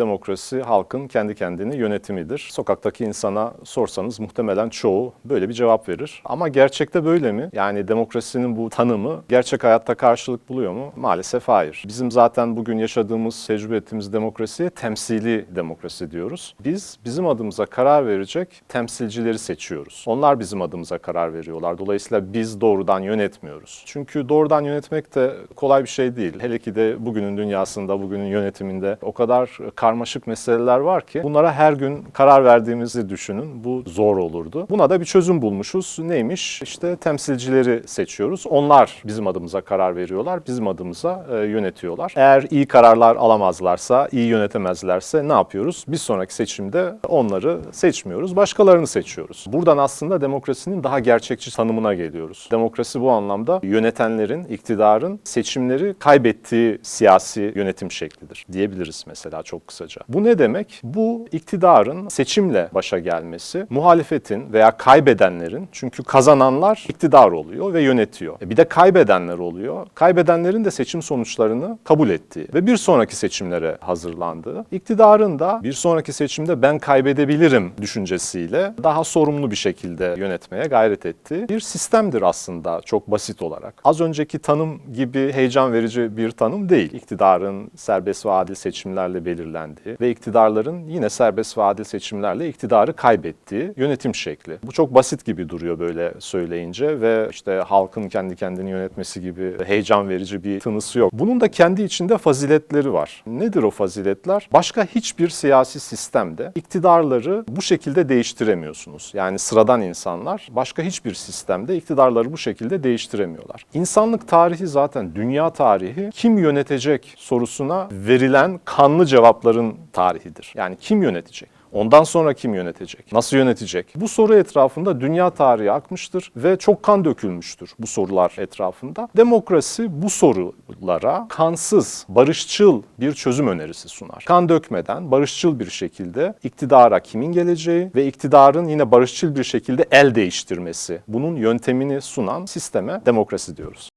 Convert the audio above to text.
demokrasi halkın kendi kendini yönetimidir. Sokaktaki insana sorsanız muhtemelen çoğu böyle bir cevap verir. Ama gerçekte böyle mi? Yani demokrasinin bu tanımı gerçek hayatta karşılık buluyor mu? Maalesef hayır. Bizim zaten bugün yaşadığımız, tecrübe ettiğimiz demokrasiye temsili demokrasi diyoruz. Biz bizim adımıza karar verecek temsilcileri seçiyoruz. Onlar bizim adımıza karar veriyorlar. Dolayısıyla biz doğrudan yönetmiyoruz. Çünkü doğrudan yönetmek de kolay bir şey değil. Hele ki de bugünün dünyasında, bugünün yönetiminde o kadar karmaşık meseleler var ki bunlara her gün karar verdiğimizi düşünün. Bu zor olurdu. Buna da bir çözüm bulmuşuz. Neymiş? İşte temsilcileri seçiyoruz. Onlar bizim adımıza karar veriyorlar. Bizim adımıza e, yönetiyorlar. Eğer iyi kararlar alamazlarsa, iyi yönetemezlerse ne yapıyoruz? Bir sonraki seçimde onları seçmiyoruz, başkalarını seçiyoruz. Buradan aslında demokrasinin daha gerçekçi tanımına geliyoruz. Demokrasi bu anlamda yönetenlerin, iktidarın seçimleri kaybettiği siyasi yönetim şeklidir diyebiliriz mesela çok kısaca. Bu ne demek? Bu iktidarın seçimle başa gelmesi, muhalefetin veya kaybedenlerin çünkü kazananlar iktidar oluyor ve yönetiyor. E bir de kaybedenler oluyor. Kaybedenlerin de seçim sonuçlarını kabul ettiği ve bir sonraki seçimlere hazırlandığı, iktidarın da bir sonraki seçimde ben kaybedebilirim düşüncesiyle daha sorumlu bir şekilde yönetmeye gayret ettiği bir sistemdir aslında çok basit olarak. Az önceki tanım gibi heyecan verici bir tanım değil. İktidarın serbest ve adil seçimlerle belirlendiği ve iktidarların yine serbest ve adil seçimlerle iktidarı kaybettiği yönetim şekli. Bu çok basit gibi duruyor böyle söyleyince ve işte halkın kendi kendini yönetmesi gibi heyecan verici bir tınısı yok. Bunun da kendi içinde faziletleri var. Nedir o faziletler? Başka hiçbir siyasi sistemde iktidarları bu şekilde değiştiremiyorsunuz. Yani sıradan insanlar başka hiçbir sistemde iktidarları bu şekilde değiştiremiyorlar. İnsanlık tarihi zaten dünya tarihi kim yönetecek sorusuna verilen kanlı cevapların tarihidir. Yani kim yönetecek? Ondan sonra kim yönetecek? Nasıl yönetecek? Bu soru etrafında dünya tarihi akmıştır ve çok kan dökülmüştür bu sorular etrafında. Demokrasi bu sorulara kansız, barışçıl bir çözüm önerisi sunar. Kan dökmeden barışçıl bir şekilde iktidara kimin geleceği ve iktidarın yine barışçıl bir şekilde el değiştirmesi, bunun yöntemini sunan sisteme demokrasi diyoruz.